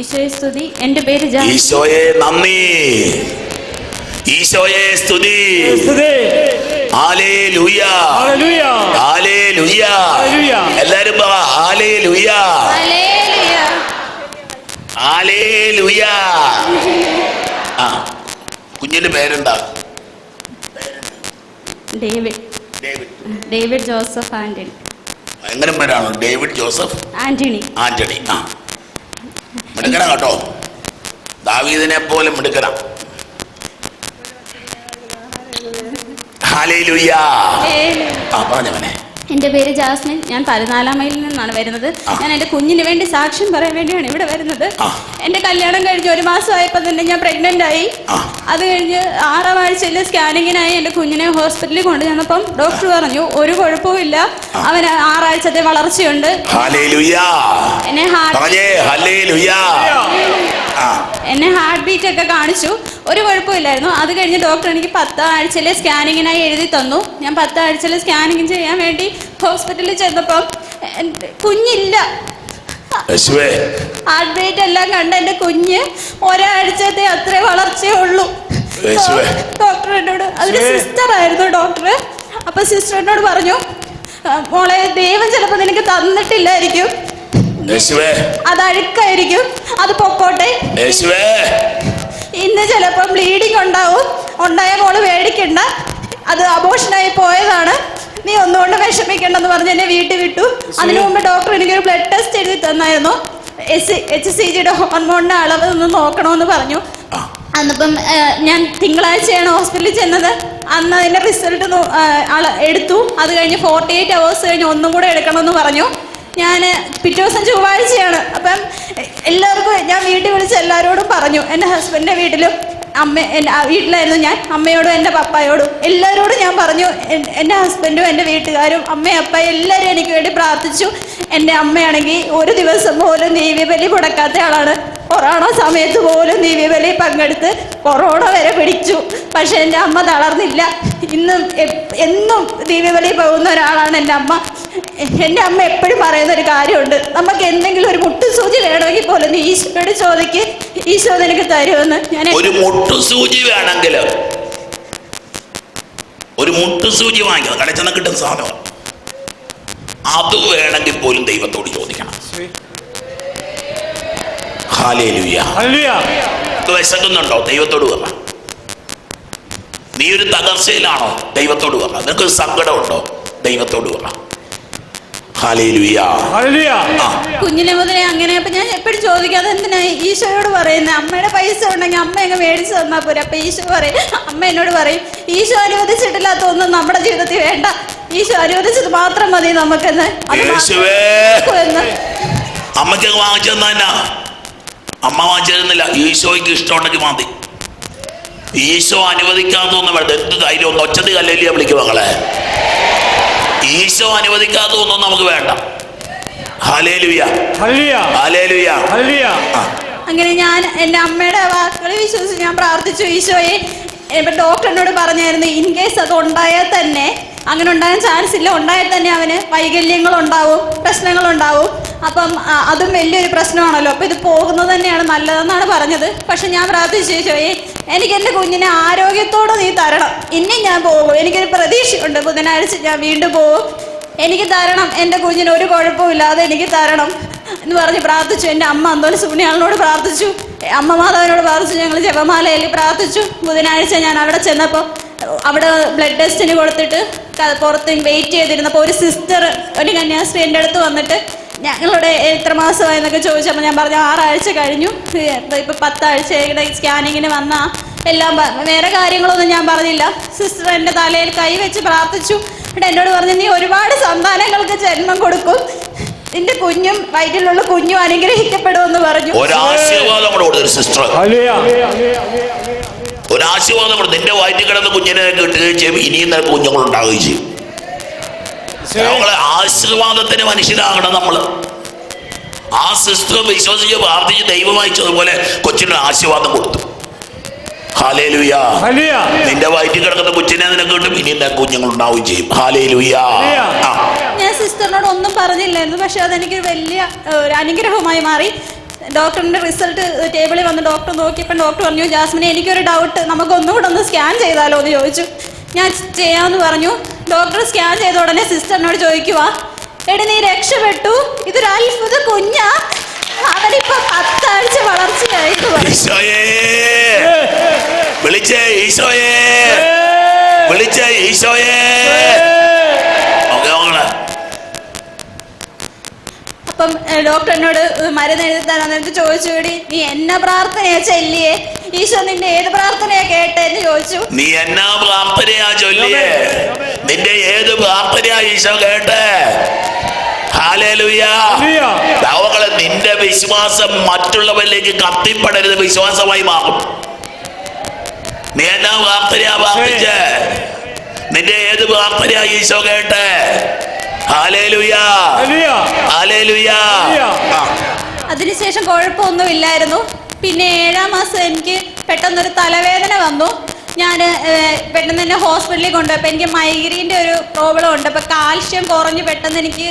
ഈശോയെ സ്തുതി. എന്റെ പേര് ഈശോയെ നന്ദി. ഈശോയെ സ്തുതി. എല്ലാരും ആ കുഞ്ഞിന്റെ പേരെന്താ? David. David. David Joseph Antony എങ്ങനെ പേരാണോ? ഡേവിഡ് ജോസഫ് ആന്റണി ആന്റണി ആ. മിടുക്കന കേട്ടോ. ദാവീദിനെ പോലെ മിടുക്കണം. Hallelujah hallelujah. ആ പറഞ്ഞവനെ എന്റെ പേര് ജാസ്മിൻ. ഞാൻ പതിനാലാം മൈലിൽ നിന്നാണ് വരുന്നത്. ഞാൻ എന്റെ കുഞ്ഞിന് വേണ്ടി സാക്ഷ്യം പറയാൻ വേണ്ടിയാണ് ഇവിടെ വരുന്നത്. എന്റെ എന്റെ കല്യാണം കഴിഞ്ഞ് ഒരു മാസമായപ്പോൾ തന്നെ ഞാൻ പ്രഗ്നന്റ് ആയി. അത് കഴിഞ്ഞ് ആറാം ആഴ്ചയിൽ സ്കാനിങ്ങിനായി എന്റെ കുഞ്ഞിനെ ഹോസ്പിറ്റലിൽ കൊണ്ടു കൊണ്ടുചെന്നപ്പം ഡോക്ടർ പറഞ്ഞു ഒരു കുഴപ്പവുമില്ല അവന് ആറാഴ്ചത്തെ വളർച്ചയുണ്ട്. എന്നെ ഹാർട്ട് എന്നെ ഹാർട്ട് ബീറ്റ് ഒക്കെ കാണിച്ചു. ഒരു കുഴപ്പമില്ലായിരുന്നു. അത് കഴിഞ്ഞ് ഡോക്ടർ എനിക്ക് പത്ത് ആഴ്ചയിലെ സ്കാനിങ്ങിനായി എഴുതി തന്നു. ഞാൻ പത്ത് ആഴ്ചയിലെ സ്കാനിങ് ചെയ്യാൻ വേണ്ടി ഹോസ്പിറ്റലിൽ ചെന്നപ്പം കുഞ്ഞില്ല. ബീറ്റ് എല്ലാം കണ്ട എന്റെ കുഞ്ഞ് ഒരാഴ്ചത്തെ അത്രേ വളർച്ചയുള്ളൂ. ഡോക്ടർ എന്നോട് അതൊരു സിസ്റ്റർ ആയിരുന്നു ഡോക്ടർ അപ്പൊ സിസ്റ്റർ എന്നോട് പറഞ്ഞു "ആ, മോളെ ദൈവം ചിലപ്പോൾ നിനക്ക് തന്നിട്ടില്ലായിരിക്കും. അത് അഴുക്കായിരിക്കും. അത് പൊക്കോട്ടെ. ഇന്ന് ചിലപ്പോൾ ബ്ലീഡിങ് ഉണ്ടാവും. ഉണ്ടായ മോൾ പേടിക്കണ്ട. അത് അബോഷനായി പോയതാണ്. നീ ഒന്നുകൊണ്ട് വിഷമിക്കണ്ടെന്ന് പറഞ്ഞ് എന്നെ വീട്ടിൽ വിട്ടു. അതിനു മുമ്പ് ഡോക്ടർ എനിക്കൊരു ബ്ലഡ് ടെസ്റ്റ് എഴുതി തന്നായിരുന്നു. എസ് എച്ച് സി ജിയുടെ ഹോർമോണിന്റെ അളവ് ഒന്ന് നോക്കണമെന്ന് പറഞ്ഞു. അന്നിപ്പം ഞാൻ തിങ്കളാഴ്ചയാണ് ഹോസ്പിറ്റലിൽ ചെന്നത്. അന്ന് അതിന്റെ റിസൾട്ട് എടുത്തു. അത് കഴിഞ്ഞ് ഫോർട്ടി എയ്റ്റ് അവേഴ്സ് കഴിഞ്ഞ് ഒന്നും കൂടെ എടുക്കണമെന്ന് പറഞ്ഞു. ഞാൻ പിറ്റേ ദിവസം ചൊവ്വാഴ്ചയാണ്. അപ്പം എല്ലാവർക്കും ഞാൻ വീട്ടിൽ വിളിച്ച് എല്ലാവരോടും പറഞ്ഞു. എന്റെ ഹസ്ബൻഡിന്റെ വീട്ടിലും അമ്മ എന്റെ വീട്ടിലായിരുന്നു ഞാൻ. അമ്മയോടും എന്റെ പപ്പായോടും എല്ലാവരോടും ഞാൻ പറഞ്ഞു. എന്റെ ഹസ്ബൻഡും എന്റെ വീട്ടുകാരും അമ്മയും അപ്പായും എല്ലാവരും എനിക്ക് വേണ്ടി പ്രാർത്ഥിച്ചു. എന്റെ അമ്മയാണെങ്കിൽ ഒരു ദിവസം പോലും ദീവ്യബലി മുടക്കാത്ത ആളാണ്. കൊറോണ സമയത്ത് പോലും ദിവ്യബലി പങ്കെടുത്ത് കൊറോണ വരെ പിടിച്ചു. പക്ഷെ എന്റെ അമ്മ തളർന്നില്ല. ഇന്നും എന്നും ദിവ്യബലി പോകുന്ന ഒരാളാണ് എന്റെ അമ്മ. എന്റെ അമ്മ എപ്പോഴും പറയുന്ന ഒരു കാര്യമുണ്ട്. നമുക്ക് എന്തെങ്കിലും ഒരു മുട്ടുസൂചി വേണമെങ്കിൽ പോലും നീ ഈശോയോട് ചോദിക്ക്. ഈശോ നിനക്ക് തരുമെന്ന് ഞാൻ ഒരു മുട്ടുസൂചി വേണമെങ്കിൽ ഒരു മുട്ടുസൂചി വാങ്ങിക്കണം കടയിൽ ചെന്ന് കിട്ടുന്ന സാധനം അത് വേണമെങ്കിൽ പോലും ദൈവത്തോട് ചോദിക്കണം. വിശക്കുന്നുണ്ടോ ദൈവത്തോട് പറ നീ ഒരു തകർച്ചയിലാണോ? ദൈവത്തോട് പറ നിനക്ക് ഒരു സങ്കടമുണ്ടോ? ദൈവത്തോട് പറ കുഞ്ഞിലെ ഹല്ലേലൂയ. കുഞ്ഞിനെ മുതലേ അങ്ങനെ അപ്പൊ ഞാൻ എപ്പോഴും ചോദിക്കാതെ എന്തിനാ ഈശോയോട് പറയുന്നത് അമ്മയുടെ പൈസ ഉണ്ടെങ്കിൽ അമ്മ അങ്ങ് മേടിച്ചു തന്നാൽ പോരെ. അപ്പൊ ഈശോ പറയും അമ്മ എന്നോട് പറയും ഈശോ അനുവദിച്ചിട്ടില്ലാത്ത ഒന്നും നമ്മുടെ ജീവിതത്തിൽ വേണ്ട. ഈശോ അനുവദിച്ചത് മാത്രം മതി നമുക്കെന്ന്. അമ്മയ്ക്ക് വാങ്ങിച്ചു തന്നെ. അമ്മ വാങ്ങിച്ചിരുന്നില്ല ഈശോയ്ക്ക് ഇഷ്ടമുണ്ടെങ്കിൽ മതി ഈശോ അനുവദിക്കാത്തൊന്നും വേണ്ട എന്ത് ധൈര്യം ഒന്ന് ഒച്ചത് കല്ലേലിയ വിളിക്കും മകളെ ഈശോ അനുവദിക്കാത്തൊന്നും നമുക്ക് വേണ്ട. Hallelujah hallelujah. ഹാലേലുയ അങ്ങനെ ഞാൻ എന്റെ അമ്മയുടെ വാക്കുകൾ വിശ്വസിച്ച് ഞാൻ പ്രാർത്ഥിച്ചു. ഈശോയെ ഡോക്ടറിനോട് പറഞ്ഞായിരുന്നു ഇൻ കേസ് അത് ഉണ്ടായാൽ തന്നെ അങ്ങനെ ഉണ്ടാകാൻ ചാൻസ് ഇല്ല. ഉണ്ടായാൽ തന്നെ അവന് പ്രശ്നങ്ങൾ ഉണ്ടാവും അപ്പം അതും വലിയൊരു പ്രശ്നമാണല്ലോ. അപ്പം ഇത് പോകുന്നത് തന്നെയാണ് നല്ലതെന്നാണ് പറഞ്ഞത്. പക്ഷെ ഞാൻ പ്രാർത്ഥിച്ചു ഈശോയെ എനിക്ക് എന്റെ കുഞ്ഞിനെ ആരോഗ്യത്തോടെ നീ തരണം. ഇനി ഞാൻ പോകും. എനിക്കൊരു പ്രതീക്ഷയുണ്ട്. ബുധനാഴ്ച ഞാൻ വീണ്ടും പോകും. എനിക്ക് തരണം. എന്റെ കുഞ്ഞിന് ഒരു കുഴപ്പമില്ലാതെ എനിക്ക് തരണം. എന്ന് പറഞ്ഞ് പ്രാർത്ഥിച്ചു. എന്റെ അമ്മ അന്തോണി സുബ്രഹ്മണ്യാളിനോട് പ്രാർത്ഥിച്ചു. അമ്മ മാതാവിനോട് പ്രാർത്ഥിച്ചു. ഞങ്ങൾ ജപമാലയിൽ പ്രാർത്ഥിച്ചു. ബുധനാഴ്ച ഞാൻ അവിടെ ചെന്നപ്പോൾ അവിടെ ബ്ലഡ് ടെസ്റ്റിന് കൊടുത്തിട്ട് പുറത്ത് വെയിറ്റ് ചെയ്തിരുന്നപ്പോൾ ഒരു സിസ്റ്റർ ഒരു കന്യാസ്ത്രീ എന്റെ അടുത്ത് വന്നിട്ട് ഞങ്ങളുടെ എത്ര മാസമായെന്നൊക്കെ ചോദിച്ചപ്പോൾ ഞാൻ പറഞ്ഞു ആറാഴ്ച കഴിഞ്ഞു. ഇപ്പം പത്താഴ്ചയുടെ സ്കാനിങ്ങിന് വന്ന? എല്ലാം വേറെ കാര്യങ്ങളൊന്നും ഞാൻ പറഞ്ഞില്ല. സിസ്റ്റർ എന്റെ തലയിൽ കൈ വെച്ച് പ്രാർത്ഥിച്ചു. എന്നിട്ട് എന്നോട് പറഞ്ഞു നീ ഒരുപാട് സന്താനങ്ങൾക്ക് ജന്മം കൊടുക്കും. നിന്റെ കുഞ്ഞും വയറ്റിലുള്ള കുഞ്ഞും അനുഗ്രഹിക്കപ്പെടുമെന്ന് പറഞ്ഞു. കൂടെ കൊടുത്തൊരു സിസ്റ്റർ ഹല്ലേലൂയ ഒരാശീർവാദം കൂടെ നിന്റെ വയറ്റിൽ കിടന്ന കുഞ്ഞിനെ കിട്ടുകയും ചെയ്യും. ഇനിയും നിനക്ക് കുഞ്ഞുങ്ങൾ ഉണ്ടാവുകയും ചെയ്യും. നമ്മളെ ആശീർവാദത്തിന് മനുഷ്യരാകണം നമ്മൾ. ആ സിസ്റ്റർ വിശ്വസിച്ച് പ്രാർത്ഥിച്ച് ദൈവം അയച്ചതുപോലെ കൊച്ചിന് ആശീർവാദം കൊടുത്തു. ഹാലേലുയ. നിന്റെ വയറ്റിൽ കിടക്കുന്ന കൊച്ചിനെ നിനക്ക് കിട്ടും. ഇനി നിന്റെ കുഞ്ഞുങ്ങൾ ഉണ്ടാവുകയും ചെയ്യും. ഹാലേ ലുയാ ഞാൻ സിസ്റ്ററിനോട് ഒന്നും പറഞ്ഞില്ലായിരുന്നു. പക്ഷെ അതെനിക്കൊരു വലിയ ഒരു അനുഗ്രഹമായി മാറി. ഡോക്ടറിന്റെ റിസൾട്ട് ടേബിളിൽ വന്ന് ഡോക്ടർ നോക്കിയപ്പോൾ ഡോക്ടർ പറഞ്ഞു ജാസ്മിനെ എനിക്കൊരു ഡൗട്ട് നമുക്ക് ഒന്നുകൂടെ ഒന്ന് സ്കാൻ ചെയ്താലോ? എന്ന് ചോദിച്ചു. ഞാൻ ചെയ്യാമെന്ന് പറഞ്ഞു. ഡോക്ടർ സ്കാൻ ചെയ്ത ഉടനെ സിസ്റ്ററിനോട് ചോദിക്കുക എടി നീ രക്ഷപ്പെട്ടു. ഇതൊരു അത്ഭുത കുഞ്ഞാ. അവനിപ്പോ പത്താഴ്ച വളർച്ചയായി എന്ന് പറഞ്ഞു. വിളിച്ചേ ഈശോയേ. വിളിച്ചേ ഈശോയേ ഓക്കെ മകളെ അപ്പം ഏഹ്, ഡോക്ടർ എന്നോട് മരുന്ന് എഴുതി തരാൻ നേരത്തെ ചോദിച്ചു കൂടി നീ എന്നെ പ്രാർത്ഥനയാ ചൊല്ലിയേ? ഈശോ നിന്റെ ഏത് പ്രാർത്ഥനയാ കേട്ടെന്ന് ചോദിച്ചു. നീ എന്നാ പ്രാർത്ഥനയാ ചൊല്ലിയേ? നിന്റെ ഏത് പ്രാർത്ഥനയാ ഈശോ കേട്ടേ. ദൈവങ്ങളെ നിന്റെ വിശ്വാസം മറ്റുള്ളവരിലേക്ക് കത്തിപ്പെടരുത് വിശ്വാസമായി മാറും. നീ എന്നാ പ്രാർത്ഥനയാ പ്രാർത്ഥിച്ചേ? നിന്റെ ഏത് പ്രാർത്ഥനയാ ഈശോ കേട്ടെ? ഹാലേലുയാ കുഴപ്പമൊന്നും ഇല്ലായിരുന്നു. അതിനുശേഷം പിന്നെ ഏഴാം മാസം എനിക്ക് പെട്ടെന്നൊരു തലവേദന വന്നു. ഞാൻ പെട്ടെന്ന് തന്നെ ഹോസ്പിറ്റലിൽ കൊണ്ടുപോയപ്പോൾ എനിക്ക് മൈഗ്രീന്റെ ഒരു പ്രോബ്ലം ഉണ്ട്. അപ്പോൾ കാൽഷ്യം കുറഞ്ഞ് പെട്ടെന്ന് എനിക്ക്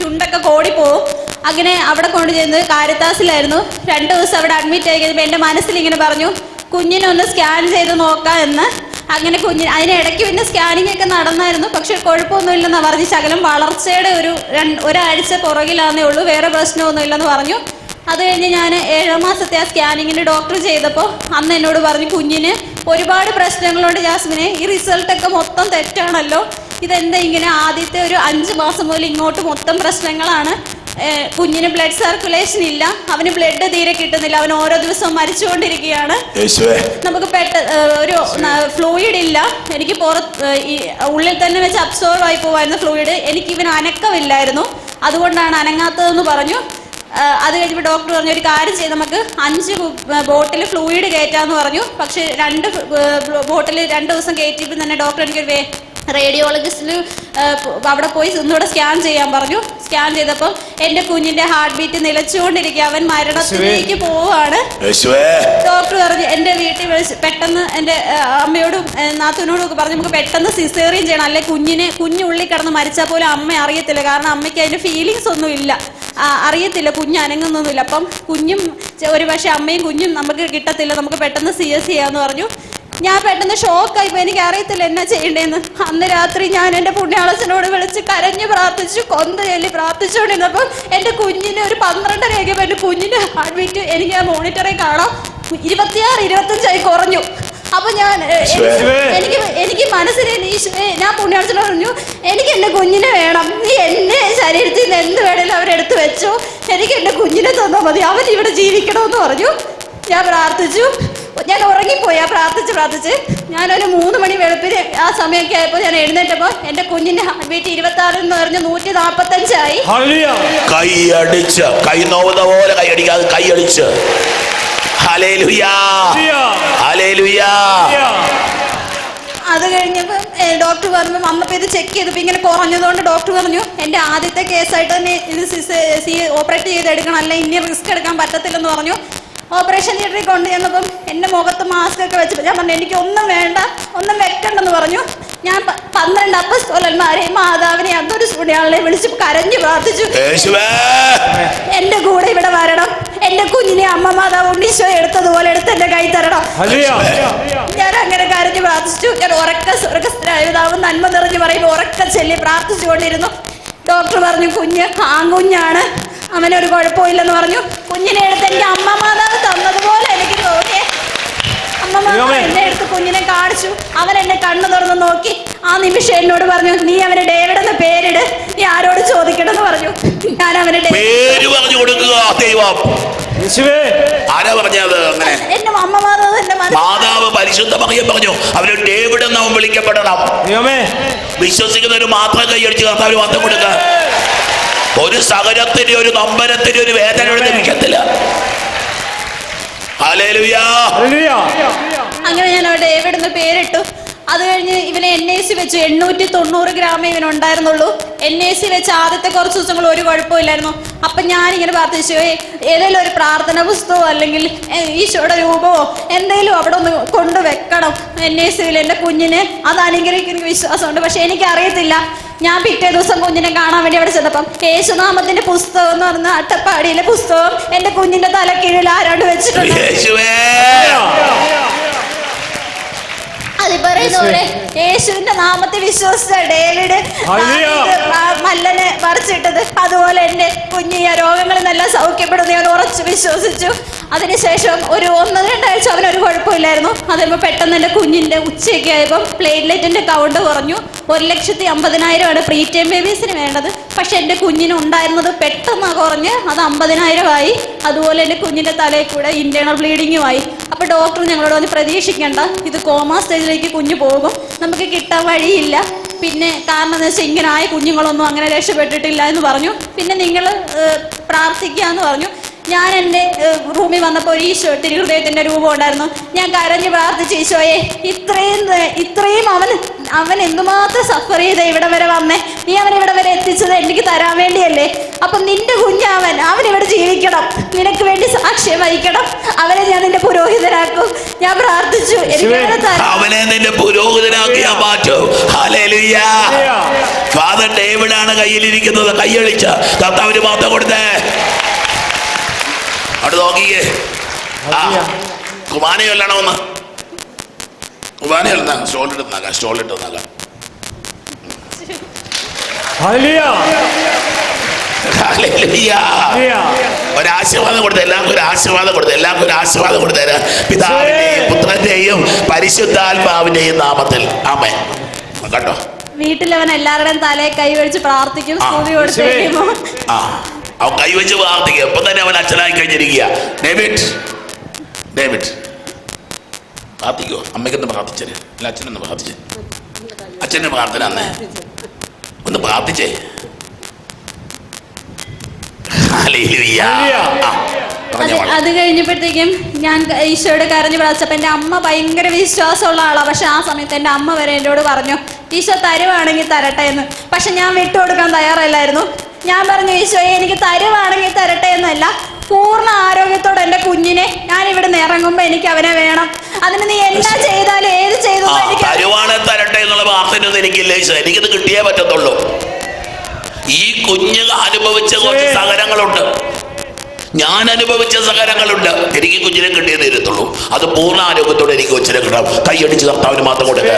ചുണ്ടൊക്കെ കോടിപ്പോവും. അങ്ങനെ അവിടെ കൊണ്ടു ചെന്ന് കാരിത്താസിലായിരുന്നു. രണ്ട് ദിവസം അവിടെ അഡ്മിറ്റ് ആയി കഴിഞ്ഞപ്പോൾ എന്റെ മനസ്സിൽ ഇങ്ങനെ പറഞ്ഞു കുഞ്ഞിനൊന്ന് സ്കാൻ ചെയ്ത് നോക്കാം എന്ന്. അങ്ങനെ കുഞ്ഞ് അതിനിടയ്ക്ക് പിന്നെ സ്കാനിങ് ഒക്കെ നടന്നായിരുന്നു. പക്ഷെ കുഴപ്പമൊന്നുമില്ലെന്നാണ് പറഞ്ഞ് ശകലം വളർച്ചയുടെ ഒരു രണ്ട് ഒരാഴ്ച പുറകിലാന്നേ ഉള്ളൂ. വേറെ പ്രശ്നമൊന്നുമില്ലെന്ന് പറഞ്ഞു. അത് കഴിഞ്ഞ് ഞാൻ ഏഴാം മാസത്തെ ആ സ്കാനിങ്ങിന് ഡോക്ടർ ചെയ്തപ്പോൾ അന്ന് എന്നോട് പറഞ്ഞു കുഞ്ഞിന് ഒരുപാട് പ്രശ്നങ്ങളുണ്ട് ജാസ്മിനെ. ഈ റിസൾട്ടൊക്കെ മൊത്തം തെറ്റാണല്ലോ. ഇതെന്താ ഇങ്ങനെ ആദ്യത്തെ ഒരു അഞ്ച് മാസം മുതൽ ഇങ്ങോട്ട് മൊത്തം പ്രശ്നങ്ങളാണ്. കുഞ്ഞിന് ബ്ലഡ് സർക്കുലേഷൻ ഇല്ല. അവന് ബ്ലഡ് തീരെ കിട്ടുന്നില്ല. അവൻ ഓരോ ദിവസവും മരിച്ചുകൊണ്ടിരിക്കുകയാണ്. നമുക്ക് പെട്ട ഒരു ഫ്ലൂയിഡ് ഇല്ല. എനിക്ക് പുറത്ത് ഈ ഉള്ളിൽ തന്നെ വെച്ച് അബ്സോർവ് ആയി പോവായിരുന്നു ഫ്ലൂയിഡ് എനിക്ക് ഇവന് അനക്കമില്ലായിരുന്നു. അതുകൊണ്ടാണ് അനങ്ങാത്തതെന്ന് പറഞ്ഞു. അത് കഴിഞ്ഞപ്പോൾ ഡോക്ടർ പറഞ്ഞു ഒരു കാര്യം ചെയ്ത് നമുക്ക് അഞ്ച് ബോട്ടിൽ ഫ്ലൂയിഡ് കയറ്റാന്ന് പറഞ്ഞു. പക്ഷെ രണ്ട് ബോട്ടിൽ രണ്ട് ദിവസം കയറ്റിയപ്പോൾ തന്നെ ഡോക്ടർ എനിക്കൊരു വേ റേഡിയോളജിസ്റ്റിൽ അവിടെ പോയി ഒന്നുകൂടെ സ്കാൻ ചെയ്യാൻ പറഞ്ഞു. സ്കാൻ ചെയ്തപ്പോൾ എന്റെ കുഞ്ഞിന്റെ ഹാർട്ട് ബീറ്റ് നിലച്ചുകൊണ്ടിരിക്കുക അവൻ മരണത്തിലേക്ക് പോവുകയാണ്. യേശുവേ. ഡോക്ടർ പറഞ്ഞു എന്റെ വീട്ടിൽ വിളിച്ച് പെട്ടെന്ന് എന്റെ അമ്മയോടും നാത്തൂനോടും ഒക്കെ പറഞ്ഞു നമുക്ക് പെട്ടെന്ന് സിസേറിയൻ ചെയ്യണം. അല്ലെ കുഞ്ഞിനെ കുഞ്ഞുള്ളിൽ കിടന്ന് മരിച്ചാൽ പോലും അമ്മ അറിയത്തില്ല. കാരണം അമ്മയ്ക്ക് അതിന്റെ ഫീലിങ്സ് ഒന്നും ഇല്ല. അറിയത്തില്ല. കുഞ്ഞ് അനങ്ങുന്നൊന്നുമില്ല. അപ്പം കുഞ്ഞും ഒരു പക്ഷേ അമ്മയും കുഞ്ഞും നമുക്ക് കിട്ടത്തില്ല. നമുക്ക് പെട്ടെന്ന് സി എസ് ചെയ്യാന്ന് പറഞ്ഞു. ഞാൻ പെട്ടെന്ന് ഷോക്കായി പോയി എനിക്ക് അറിയത്തില്ല എന്നാ ചെയ്യണ്ടേന്ന്. അന്ന് രാത്രി ഞാൻ എന്റെ പുണ്യാളച്ചനോട് വിളിച്ച് കരഞ്ഞു പ്രാർത്ഥിച്ചു കൊന്ത ചൊല്ലി പ്രാർത്ഥിച്ചുകൊണ്ടിരുന്നപ്പം എന്റെ കുഞ്ഞിന് ഒരു പന്ത്രണ്ടരയൊക്കെ എന്റെ കുഞ്ഞിന് അഡ്മിറ്റ് എനിക്ക് ആ മോണിറ്ററിൽ കാണാം. ഇരുപത്തിയാറ് ഇരുപത്തഞ്ചായി കുറഞ്ഞു. അപ്പൊ ഞാൻ എനിക്ക് എനിക്ക് മനസ്സിൽ ഞാൻ പുണ്യാളച്ചനോട് പറഞ്ഞു എനിക്ക് എന്റെ കുഞ്ഞിനെ വേണം. നീ എന്നെ ശരീരത്തിൽ നിന്ന് എന്ത് വേണേലും അവരെടുത്ത് വെച്ചു. എനിക്ക് എന്റെ കുഞ്ഞിനെ തന്നാൽ മതി. അവൻ ഇവിടെ ജീവിക്കണമെന്ന് പറഞ്ഞു. ഞാൻ പ്രാർത്ഥിച്ചു. ഞാൻ ഉറങ്ങിപ്പോയി. ആ പ്രാർത്ഥിച്ച് പ്രാർത്ഥിച്ച് ഞാനൊരു മൂന്ന് മണി വെളുപ്പിന് ആ സമയമൊക്കെ ആയപ്പോൾ ഞാൻ എഴുന്നേറ്റപ്പോൾ എന്റെ കുഞ്ഞിന്റെ വീട്ടിൽ ഇരുപത്തി ആറ് എന്ന് പറഞ്ഞ് നൂറ്റി നാൽപ്പത്തഞ്ചായി കൈയടിച്ച് കൈ നോവുന്ന പോലെ കൈയടിക്കാതെ കൈയടിച്ച്. അത് കഴിഞ്ഞപ്പോൾ ഡോക്ടർ പറഞ്ഞു അമ്മ ഇത് ചെക്ക് ചെയ്തപ്പോൾ ഇങ്ങനെ കുറഞ്ഞതുകൊണ്ട് ഡോക്ടർ പറഞ്ഞു എന്റെ ആദ്യത്തെ കേസായിട്ട് തന്നെ ഇത് സി ഓപ്പറേറ്റ് ചെയ്തെടുക്കണം അല്ലെ ഇനി റിസ്ക് എടുക്കാൻ പറ്റത്തില്ലെന്ന് പറഞ്ഞു. ഓപ്പറേഷൻ തിയേറ്ററിൽ കൊണ്ട് ചെന്നപ്പം എന്റെ മുഖത്ത് മാസ്ക് ഒക്കെ വെച്ചപ്പോൾ ഞാൻ പറഞ്ഞു എനിക്ക് ഒന്നും വേണ്ട ഒന്നും വെക്കണ്ടെന്ന് പറഞ്ഞു. ഞാൻ പന്ത്രണ്ട് അപ്പസ്തോലന്മാരെയും മാതാവിനെ അതൊരു സുണിയാളെ വിളിച്ച് കരഞ്ഞു പ്രാർത്ഥിച്ചു. എന്റെ കൂടെ ഇവിടെ വരണം. എന്റെ കുഞ്ഞിനെ അമ്മ മാതാവ് ഉണ്ണീശോ എടുത്തതുപോലെ എടുത്ത് എന്റെ കൈ തരണം. ഞാൻ അങ്ങനെ കരഞ്ഞു പ്രാർത്ഥിച്ചു. ഞാൻ ഉറക്ക സ്വർഗസ്ഥനായതാവ് നന്മ നിറഞ്ഞു പറയുമ്പോൾ ഉറക്ക ചൊല്ലി പ്രാർത്ഥിച്ചുകൊണ്ടിരുന്നു. ഡോക്ടർ പറഞ്ഞു കുഞ്ഞ് ആങ്കുഞ്ഞാണ് അവനൊരു കുഴപ്പമില്ലെന്ന് പറഞ്ഞു. കുഞ്ഞിനെ എടുത്ത് എനിക്ക് അമ്മ മാതാവ് തന്നതുപോലെ എനിക്ക് തോന്നിയേ അമ്മ മാതാവ്. എന്നെ എടുത്ത് കുഞ്ഞിനെ കാണിച്ചു. അവൻ എന്നെ കണ്ണു തുറന്ന് നോക്കി. ആ നിമിഷം എന്നോട് പറഞ്ഞു നീ അവന് ഡേവിഡ് എന്ന പേരിട്. നീ ആരോട് ചോദിക്കണമെന്ന് പറഞ്ഞു. ഞാൻ അവന് പേര് പറഞ്ഞു കൊടുക്കുക ദൈവം. ആരാ പറഞ്ഞത് അങ്ങനെ? എന്റെ അമ്മ മാതാവ് എന്റെ മാതാവ് പരിശുദ്ധ മറിയം പറഞ്ഞു. അവന് ഡേവിഡ് എന്ന് അവൻ വിളിക്കപ്പെടണം. വിശ്വസിക്കുന്നവര് മാത്രം കൈയടിച്ച് കർത്താവിന് വന്നു കൊടുക്കുക. ഒരു സകലത്തിന് ഒരു നമ്പരത്തിന് ഒരു വേദന ലഭിക്കത്തില്ല. അങ്ങനെ ഞാൻ അവിടെ എവിടുന്ന് പേരിട്ടു? അത് കഴിഞ്ഞ് ഇവനെ എൻ ഐ സി വെച്ചു എണ്ണൂറ്റി തൊണ്ണൂറ് ഗ്രാമേ ഇവനുണ്ടായിരുന്നുള്ളൂ എൻ എ സി വെച്ച് ആദ്യത്തെ കുറച്ച് ദിവസങ്ങൾ ഒരു കുഴപ്പമില്ലായിരുന്നു. അപ്പം ഞാനിങ്ങനെ പ്രാർത്ഥിച്ചു "ഏ, ഏതെങ്കിലും ഒരു പ്രാർത്ഥന പുസ്തകമോ അല്ലെങ്കിൽ ഈശോയുടെ രൂപമോ എന്തെങ്കിലും അവിടെ ഒന്ന് കൊണ്ടുവെക്കണം. എൻ എ സിയിൽ എന്റെ കുഞ്ഞിന് അത് അനുഗ്രഹിക്കുന്ന വിശ്വാസമുണ്ട്. പക്ഷെ എനിക്കറിയത്തില്ല. ഞാൻ പിറ്റേ ദിവസം കുഞ്ഞിനെ കാണാൻ വേണ്ടി അവിടെ ചെന്നപ്പം യേശുനാമത്തിന്റെ പുസ്തകം എന്ന് പറഞ്ഞ അട്ടപ്പാടിയിലെ പുസ്തകം എന്റെ കുഞ്ഞിന്റെ തലക്കീഴിൽ ആരോട് വെച്ചിട്ടുണ്ട്. യേശുവേ! അത് പറയുന്ന യേശുവിന്റെ നാമത്തിൽ വിശ്വസിച്ച ഡേവിഡ്. മല്ലനെ പറിച്ചിട്ടത്. അതുപോലെ എന്റെ കുഞ്ഞിയ രോഗങ്ങളിൽ നിന്നെല്ലാം സൗഖ്യപ്പെടുന്നു. ഞാൻ ഉറച്ചു വിശ്വസിച്ചു. അതിനുശേഷം ഒരു ഒന്ന് രണ്ടാഴ്ച ഒരു കുഴപ്പമില്ലായിരുന്നു. അതിപ്പോ പെട്ടെന്ന് എന്റെ കുഞ്ഞിന്റെ ഉച്ചയൊക്കെ ആയപ്പോൾ പ്ലേറ്റ്ലെറ്റിന്റെ കൗണ്ട് കുറഞ്ഞു. ഒരു ലക്ഷത്തി അമ്പതിനായിരമാണ് പ്രീ ടൈം ബേബീസിന് വേണ്ടത്. പക്ഷെ എന്റെ കുഞ്ഞിന് ഉണ്ടായിരുന്നത് പെട്ടെന്ന് കുറഞ്ഞ് അത് അമ്പതിനായിരമായി. അതുപോലെ എന്റെ കുഞ്ഞിന്റെ തലയിൽ കൂടെ ഇന്റേണൽ ബ്ലീഡിങ്ങുമായി അപ്പോൾ ഡോക്ടർ ഞങ്ങളോട് വന്ന് പ്രതീക്ഷിക്കേണ്ട. ഇത് കോമാ സ്റ്റേജിലേക്ക് കുഞ്ഞ് പോകും. നമുക്ക് കിട്ടാൻ വഴിയില്ല. പിന്നെ കാരണം എന്ന് വെച്ചാൽ ഇങ്ങനെ ആയ കുഞ്ഞുങ്ങളൊന്നും അങ്ങനെ രക്ഷപ്പെട്ടിട്ടില്ല എന്ന് പറഞ്ഞു. പിന്നെ നിങ്ങൾ പ്രാർത്ഥിക്കുക എന്ന് പറഞ്ഞു. ഞാൻ എന്റെ റൂമിൽ വന്നപ്പോൾ ഒരു ഈശോ തിരുഹൃദയത്തിന്റെ രൂപം ഉണ്ടായിരുന്നു. ഞാൻ കരഞ്ഞ് പ്രാർത്ഥിച്ചു ഈശോയെ ഇത്രയും ഇത്രയും അവൻ അവൻ എന്തുമാത്രം സഫർ ചെയ്ത ഇവിടെ വരെ വന്നേ? നീ അവൻ ഇവിടെ വരെ എത്തിച്ചത് എനിക്ക് തരാൻ വേണ്ടിയല്ലേ? അപ്പം നിന്റെ കുഞ്ഞവൻ അവൻ ഇവിടെ ജീവിക്കണം. നിനക്ക് വേണ്ടി സാക്ഷ്യം വഹിക്കണം. അവനെ ഞാൻ നിന്റെ പുരോഹിതനാക്കും. ഞാൻ പ്രാർത്ഥിച്ചു എനിക്ക് അവനെ നിന്റെ മാറ്റും. ഹല്ലേലൂയ. ഫാദർ ഡേവിഡാണ് കയ്യിലിരിക്കുന്നത്. കൈയടിച്ച കർത്താവിന് മാത്രം കൊടുത്തേ. അവിടെ നോക്കിയേ. ആ കുമാനയല്ലാണ് ഒന്ന്. ചൊല്ലുന്ന സ്റ്റോളിട്ട് നക്കാം സ്റ്റോളിട്ട് നക്കാം ഒരാശീർവാദം കൊടുത്ത എല്ലാവർക്കും ഒരു ആശീർവാദം കൊടുത്ത എല്ലാവർക്കും ഒരു ആശീർവാദം കൊടുത്തേര് പിതാവിന്റെയും പുത്രന്റെയും പരിശുദ്ധാത്മാവിന്റെയും നാമത്തിൽ. ആമേ കണ്ടോ? വീട്ടിൽ അവൻ എല്ലാവരുടെയും തലയെ കൈ വെച്ച് പ്രാർത്ഥിക്കും സ്തുതി കൊടുത്ത് ആ. അവൻ കൈവച്ച് പ്രാർത്ഥിക്കുക ഇപ്പൊ തന്നെ അവൻ അച്ഛനായി കഴിഞ്ഞിരിക്കുക. David David. പ്രാർത്ഥിക്കോ. അമ്മയ്ക്കൊന്ന് പ്രാർത്ഥിച്ചേ. അല്ല അച്ഛനൊന്ന് പ്രാർത്ഥിച്ചേ. അച്ഛന്റെ പ്രാർത്ഥന അന്നേ. ഒന്ന് പ്രാർത്ഥിച്ചേ. ഹല്ലേലൂയ. ആ, അത് കഴിഞ്ഞപ്പോഴത്തേക്കും ഞാൻ ഈശോയോട് കരഞ്ഞു പ്രാർത്ഥിച്ചപ്പോൾ എന്റെ അമ്മ ഭയങ്കര വിശ്വാസമുള്ള ആളാണ് പക്ഷെ ആ സമയത്ത് എന്റെ അമ്മ വരെ എന്നോട് പറഞ്ഞു ഈശോ തരുവാണെങ്കിൽ തരട്ടെ എന്ന്. പക്ഷെ ഞാൻ വിട്ടുകൊടുക്കാൻ തയ്യാറല്ലായിരുന്നു. ഞാൻ പറഞ്ഞു ഈശോയെ എനിക്ക് തരുവാണെങ്കിൽ തരട്ടെ എന്നല്ല. പൂർണ ആരോഗ്യത്തോടെ എന്റെ കുഞ്ഞിനെ ഞാൻ ഇവിടെ നിന്ന് ഇറങ്ങുമ്പോൾ എനിക്ക് അവനെ വേണം. അതിന് നീ എന്താ ചെയ്താലും ഏത് ചെയ്തു തരുവാണ് തരട്ടെ എന്നുള്ള പ്രാർത്ഥനയൊന്നും എനിക്കില്ല ഈശോ. എനിക്കിത് കിട്ടിയേ പറ്റത്തുള്ളൂ. ഈ കുഞ്ഞ് അനുഭവിച്ച കുറച്ച്. സഹനങ്ങളുണ്ട്. ഞാൻ അനുഭവിച്ച സഹനങ്ങളുണ്ട് എനിക്ക് കുഞ്ഞിനും കിട്ടിയേ തീരത്തുള്ളൂ അത് പൂർണ ആരോഗ്യത്തോടെ എനിക്ക് കൊച്ചിനെ കിട്ടാം കൈയടിച്ച് കർത്താവിന് മാത്രം കൊടുക്ക.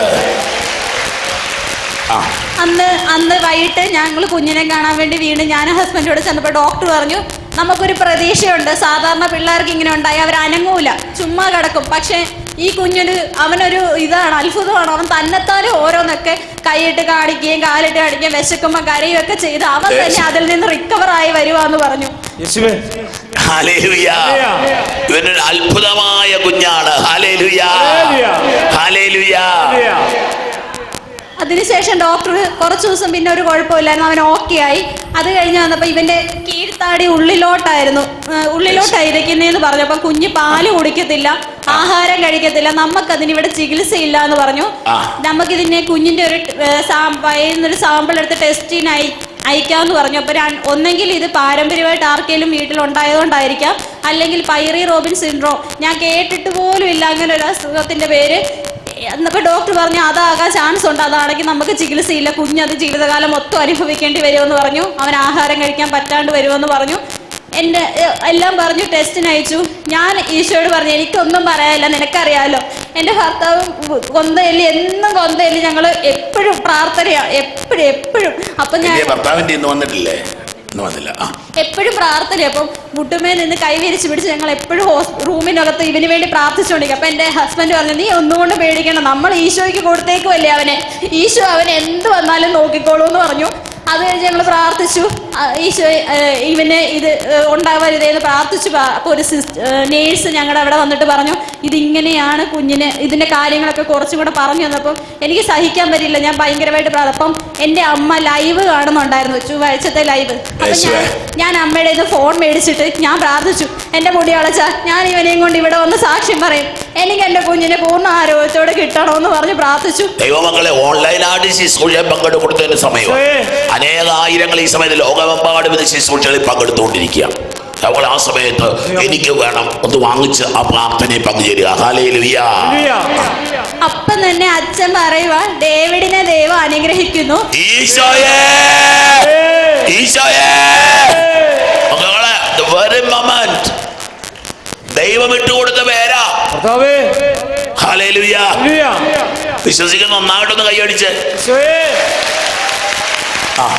അന്ന് അന്ന് വൈകിട്ട് ഞങ്ങൾ കുഞ്ഞിനെ കാണാൻ വേണ്ടി വീണ്ടും ഞാൻ ഹസ്ബൻഡോട് ചെന്നപ്പോൾ ഡോക്ടർ പറഞ്ഞു നമുക്കൊരു പ്രതീക്ഷയുണ്ട്. സാധാരണ പിള്ളേർക്ക് ഇങ്ങനെ ഉണ്ടായി. അവർ അനങ്ങൂല. ചുമ്മാ കിടക്കും. പക്ഷേ ഈ കുഞ്ഞിന് അവനൊരു ഇതാണ് അത്ഭുതമാണ്. അവൻ തന്നെത്താനും ഓരോന്നൊക്കെ കൈയിട്ട് കാണിക്കുകയും കാലിട്ട് കാണിക്കുകയും വിശക്കുമ്പോൾ കരയുമൊക്കെ ചെയ്ത് അവൻ തന്നെ അതിൽ നിന്ന് റിക്കവർ ആയി വരുവാന്ന് പറഞ്ഞു. ഇവനൊരു അത്ഭുതമായ കുഞ്ഞാണ്. ഹാലേലുയ. ഹല്ലേലൂയ. ഹാലേലുയ. അതിനുശേഷം ഡോക്ടർ കുറച്ചു ദിവസം പിന്നെ ഒരു കുഴപ്പമില്ലായിരുന്നു. അവൻ ഓക്കെ ആയി. അത് കഴിഞ്ഞ് വന്നപ്പോൾ ഇവന്റെ കീഴ്ത്താടി ഉള്ളിലോട്ടായിരുന്നു. ആ, പറഞ്ഞു പറഞ്ഞപ്പോൾ കുഞ്ഞ് പാൽ കുടിക്കത്തില്ല ആഹാരം കഴിക്കത്തില്ല നമുക്ക് ഇവിടെ ചികിത്സയില്ല എന്ന് പറഞ്ഞു. നമുക്കിതിനെ കുഞ്ഞിന്റെ ഒരു ഒരു സാമ്പിൾ എടുത്ത് ടെസ്റ്റിനായി അയക്കാമെന്ന് പറഞ്ഞു. അപ്പൊ ഒന്നെങ്കിൽ ഇത് പാരമ്പര്യമായിട്ട് ആർക്കെങ്കിലും വീട്ടിലുണ്ടായതുകൊണ്ടായിരിക്കാം. അല്ലെങ്കിൽ പൈറി റോബിൻ സിൻഡ്രോം. ഞാൻ കേട്ടിട്ട് പോലും ഇല്ല അങ്ങനെ ഒരു അസുഖത്തിന്റെ പേര്. എന്നപ്പോൾ ഡോക്ടർ പറഞ്ഞു അതാകാൻ ചാൻസ് ഉണ്ട്. അതാണെങ്കിൽ നമുക്ക് ചികിത്സയില്ല. കുഞ്ഞത് ജീവിതകാലം മൊത്തം അനുഭവിക്കേണ്ടി വരുമെന്ന് പറഞ്ഞു. അവൻ ആഹാരം കഴിക്കാൻ പറ്റാണ്ട് വരുമെന്ന് പറഞ്ഞു. എന്റെ എല്ലാം പറഞ്ഞു ടെസ്റ്റിന് അയച്ചു ഞാൻ ഈശോയോട് പറഞ്ഞു എനിക്കൊന്നും പറയാനില്ല. നിനക്കറിയാലോ. എന്റെ ഭർത്താവ് കൊന്തയല്ലി എന്നും കൊന്തയല്ലി ഞങ്ങൾ എപ്പോഴും പ്രാർത്ഥനയാ എപ്പോഴും എപ്പോഴും. അപ്പൊ ഞാൻ ഭർത്താവിന്റെ ഇന്ന് വന്നിട്ടില്ലേ? ഇന്ന് വന്നില്ല. എപ്പോഴും പ്രാർത്ഥന അപ്പം മുട്ടുമേ നിന്ന് കൈവിരിച്ച് പിടിച്ച് ഞങ്ങൾ എപ്പോഴും റൂമിനകത്ത് ഇവന് വേണ്ടി പ്രാർത്ഥിച്ചുകൊണ്ടിരിക്കും. അപ്പം എന്റെ ഹസ്ബൻഡ് പറഞ്ഞു നീ ഒന്നുകൊണ്ട് പേടിക്കണം നമ്മൾ ഈശോയ്ക്ക് കൊടുത്തേക്കുമല്ലേ അവനെ. ഈശോ അവനെ എന്ത് വന്നാലും നോക്കിക്കോളൂ എന്ന് പറഞ്ഞു. അത് കഴിഞ്ഞ് ഞങ്ങൾ പ്രാർത്ഥിച്ചു. ഈശോ ഇവന് ഇത് ഉണ്ടാവരുതേ എന്ന് പ്രാർത്ഥിച്ചു അപ്പോൾ ഒരു നേഴ്സ് ഞങ്ങളുടെ അവിടെ വന്നിട്ട് പറഞ്ഞു ഇതിങ്ങനെയാണ് കുഞ്ഞിന് ഇതിന്റെ കാര്യങ്ങളൊക്കെ കുറച്ചും കൂടെ പറഞ്ഞു തന്നപ്പം എനിക്ക് സഹിക്കാൻ പറ്റില്ല ഞാൻ ഭയങ്കരമായിട്ട് പ്രാർത്ഥപ്പം എന്റെ അമ്മ ലൈവ് കാണുന്നുണ്ടായിരുന്നു ചൊവ്വാഴ്ചത്തെ ലൈവ്. അപ്പം ഞാൻ ഞാൻ അമ്മയുടെ ഇത് ഫോൺ മേടിച്ചിട്ട് ഞാൻ പ്രാർത്ഥിച്ചു എന്റെ മുടി അളച്ച ഞാൻ ഇവനെയും കൊണ്ട് ഇവിടെ വന്ന് സാക്ഷ്യം പറയും. എനിക്ക് എന്റെ കുഞ്ഞിനെ പൂർണ ആരോഗ്യത്തോടെ കിട്ടണമെന്ന് പറഞ്ഞ് പ്രാർത്ഥിച്ചു. ദൈവമക്കളെ ഓൺലൈനായിട്ട് ശുശ്രൂഷ പങ്കെടുക്കുന്നതിന് സമയം അനേകായിരങ്ങൾ ഈ സമയത്ത് ലോകമെമ്പാടും ഇത് ശുശ്രൂഷകളിൽ പങ്കെടുത്തുകൊണ്ടിരിക്കുക. അവൾ ആ സമയത്ത് എനിക്ക് വേണം ഒന്ന് വാങ്ങിച്ച് ആ പ്രാർത്ഥനയെ പങ്കുചേരുക. അപ്പം തന്നെ അച്ഛൻ പറയുക ഡേവിഡിനെ ദൈവം അനുഗ്രഹിക്കുന്നു. ഈശോയേ. ഈശോയേ. the very moment ദൈവം ഇട്ടുകൊടുത്ത പേരാ. വിശ്വസിക്കുന്ന നന്നായിട്ടൊന്ന് കൈയടിച്ച്. ആ.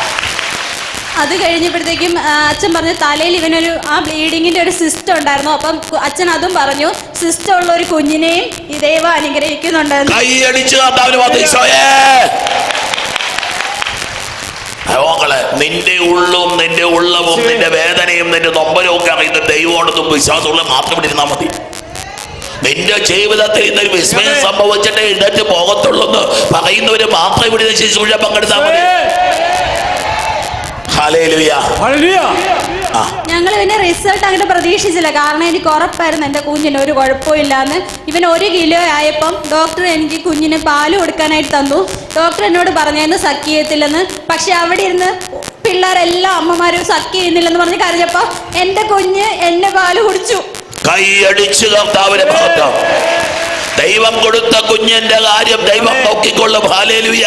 അത് കഴിഞ്ഞപ്പോഴത്തേക്കും അച്ഛൻ പറഞ്ഞു തലയിൽ ഇവനൊരു ആ ബ്ലീഡിങ്ങിന്റെ ഒരു സിസ്റ്റം ഉണ്ടായിരുന്നു. അപ്പം അച്ഛൻ അതും പറഞ്ഞു സിസ്റ്റം ഉള്ള ഒരു കുഞ്ഞിനെയും ഈ ദൈവം വന്ന് ഈശോയേ. നിന്റെ ഉള്ളും നിന്റെ ഉള്ളവും നിന്റെ വേദനയും നിന്റെ നൊമ്പരവും ഒക്കെ അറിയുന്ന ദൈവമാണെന്നും വിശ്വാസമുള്ള മാത്രം ഇരുന്നാൽ മതി. നിന്റെ ജീവിതത്തിൽ ഇന്നൊരു വിസ്മയം സംഭവിച്ചിട്ട് ഇടറ്റ് പോകത്തുള്ളൂ എന്ന് പറയുന്നവര് മാത്രം ഇവിടെ ശുശ്രൂഷ പങ്കെടുത്താൽ മതി. ഞങ്ങൾ പിന്നെ റിസൾട്ട് അങ്ങനെ പ്രതീക്ഷിച്ചില്ല. കാരണം എനിക്ക് ഉറപ്പായിരുന്നു എന്റെ കുഞ്ഞിന് ഒരു കുഴപ്പമില്ലാന്ന്. ഇവൻ ഒരു കിലോ ആയപ്പം ഡോക്ടർ എനിക്ക് കുഞ്ഞിന് പാൽ കൊടുക്കാനായിട്ട് തന്നു. ഡോക്ടർ എന്നോട് പറഞ്ഞായിരുന്നു സഖ്യ ചെയ്യത്തില്ലെന്ന്. പക്ഷെ അവിടെ ഇരുന്ന് പിള്ളേരെല്ലാം അമ്മമാരും സഖ്യ ചെയ്യുന്നില്ലെന്ന് പറഞ്ഞ് കരഞ്ഞപ്പോ എന്റെ കുഞ്ഞ് എന്റെ പാൽ കുടിച്ചു. കൈയടിച്ച് കർത്താവിനെ മഹത്വം ദൈവം കൊടുത്ത കുഞ്ഞിന്റെ കാര്യം ദൈവം നോക്കിക്കൊള്ളും. ഹാലേലുയ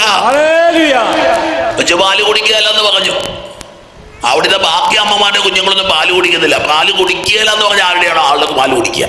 കൊച്ചു പാൽ കുടിക്കുകയല്ലെന്ന് പറഞ്ഞു. അവിടുത്തെ ബാക്കി അമ്മമാരുടെ കുഞ്ഞുങ്ങളൊന്നും പാൽ കുടിക്കുന്നില്ല. പാൽ കുടിക്കുകയില്ല എന്ന് പറഞ്ഞാൽ ആരുടെയാണോ ആളുടെ പാൽ കുടിക്കുക?